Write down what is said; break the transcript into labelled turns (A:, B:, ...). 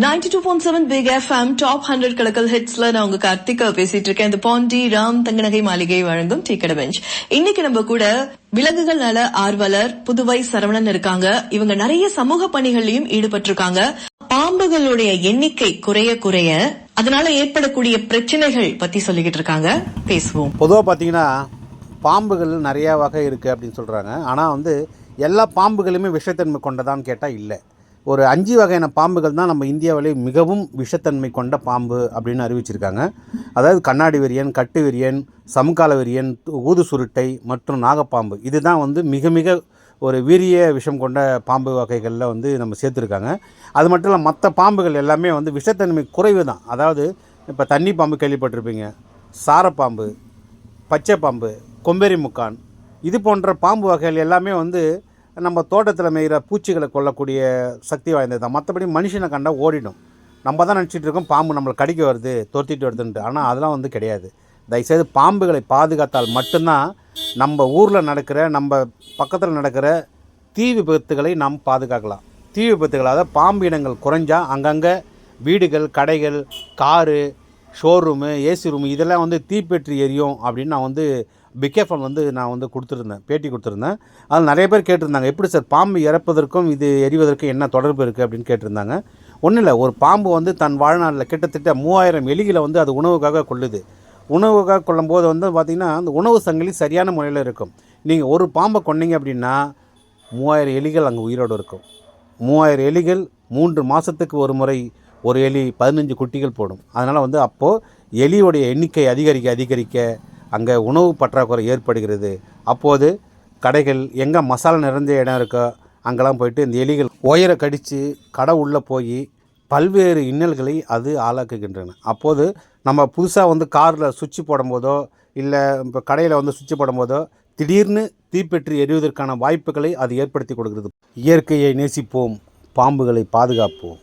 A: Ninety two point seven big FM top hundred கலக்கல் ஹிட்ஸ்ல நான் உங்க கார்த்திகா பேசிட்டு இருக்கேன். இந்த பாண்டி ராம் தங்கநகை மாளிகை வழங்கும் டீக்கட பெஞ்ச் இன்னைக்கு நம்ம கூட விலங்குகள் நல ஆர்வலர் புதுவை சரவணன் இருக்காங்க. இவங்க நிறைய சமூக பணிகள்லயும் ஈடுபட்டிருக்காங்க. பாம்புகளுடைய எண்ணிக்கை குறைய குறைய அதனால ஏற்படக்கூடிய பிரச்சனைகள் பத்தி சொல்லிக்கிட்டு இருக்காங்க. பேசுவோம்.
B: பொதுவாக பார்த்தீங்கன்னா பாம்புகள் நிறைய வகை இருக்கு அப்படின்னு சொல்றாங்க. ஆனால் வந்து எல்லா பாம்புகளுமே விஷத்தன்மை கொண்டதான்னு கேட்டால் இல்லை. ஒரு அஞ்சு வகையான பாம்புகள் தான் நம்ம இந்தியாவிலே மிகவும் விஷத்தன்மை கொண்ட பாம்பு அப்படின்னு அறிவிச்சிருக்காங்க. அதாவது கண்ணாடி விரியன் கட்டு விரியன் சமுக்கால விரியன் ஊது சுருட்டை மற்றும் நாகப்பாம்பு. இதுதான் வந்து மிக மிக ஒரு வீரிய விஷம் கொண்ட பாம்பு வகைகளில் வந்து நம்ம சேர்த்துருக்காங்க. அது மட்டும் இல்லை மற்ற பாம்புகள் எல்லாமே வந்து விஷத்தன்மை குறைவு தான். அதாவது இப்போ தண்ணி பாம்பு கேள்விப்பட்டிருப்பீங்க. சாரப்பாம்பு பச்சை பாம்பு கொம்பேரி முக்கான் இது போன்ற பாம்பு வகைகள் எல்லாமே வந்து நம்ம தோட்டத்தில் மேய்கிற பூச்சிகளை கொல்லக்கூடிய சக்தி வாய்ந்தது தான் மற்றபடி மனுஷனை கண்டா ஓடிடும். நம்ம தான் நினச்சிட்டு இருக்கோம் பாம்பு நம்மளை கடிக்க வருது துரத்திட்டு வருதுன்ட்டு. ஆனால் அதெல்லாம் வந்து கிடையாது. தயவுசெய்து பாம்புகளை பாதுகாத்தால் மட்டும்தான் நம்ம ஊரில் நடக்கிற நம்ம பக்கத்தில் நடக்கிற தீ விபத்துகளை நாம் பாதுகாக்கலாம். தீ விபத்துகள் அதாவது பாம்பு இனங்கள் குறைஞ்சா அங்கங்கே வீடுகள் கடைகள் காரு ஷோரூமு ஏசி ரூமு இதெல்லாம் வந்து தீப்பெற்றி எரியும் அப்படின்னு நான் வந்து பிகேஃபன் வந்து நான் வந்து கொடுத்துருந்தேன் பேட்டி கொடுத்துருந்தேன். அதில் நிறைய பேர் கேட்டிருந்தாங்க எப்படி சார் பாம்பு இறப்பதற்கும் இது எரிவதற்கும் என்ன தொடர்பு இருக்குது அப்படின்னு கேட்டிருந்தாங்க. ஒன்றும் இல்லை ஒரு பாம்பு வந்து தன் வாழ்நாளில் கிட்டத்தட்ட மூவாயிரம் எலிகளை வந்து அது உணவுக்காக கொள்ளுது உணவுக்காக கொள்ளும்போது வந்து பார்த்திங்கன்னா அந்த உணவு சங்கிலி சரியான முறையில் இருக்கும். நீங்கள் ஒரு பாம்பை கொன்னீங்க அப்படின்னா மூவாயிரம் எலிகள் அங்கே உயிரோடு இருக்கும். மூவாயிரம் எலிகள் மூன்று மாதத்துக்கு ஒரு முறை ஒரு எலி பதினஞ்சு குட்டிகள் போடும். அதனால் வந்து அப்போது எலியோடைய எண்ணிக்கை அதிகரிக்க அதிகரிக்க அங்கே உணவு பற்றாக்குறை ஏற்படுகிறது. அப்போது கடைகள் எங்கே மசாலா நிறைஞ்ச இடம் இருக்கோ அங்கெல்லாம் போயிட்டு இந்த எலிகள் உயரை கடித்து கடை உள்ளே போய் பல்வேறு இன்னல்களை அது ஆளாக்குகின்றன. அப்போது நம்ம புதுசாக வந்து காரில் சுவிட்ச் போடும்போதோ இல்லை இப்போ கடையில் வந்து சுவிட்ச் போடும்போதோ திடீர்னு தீப்பெற்றி எரிவதற்கான வாய்ப்புகளை அது ஏற்படுத்தி கொடுக்கிறது. இயற்கையை நேசிப்போம் பாம்புகளை பாதுகாப்போம்.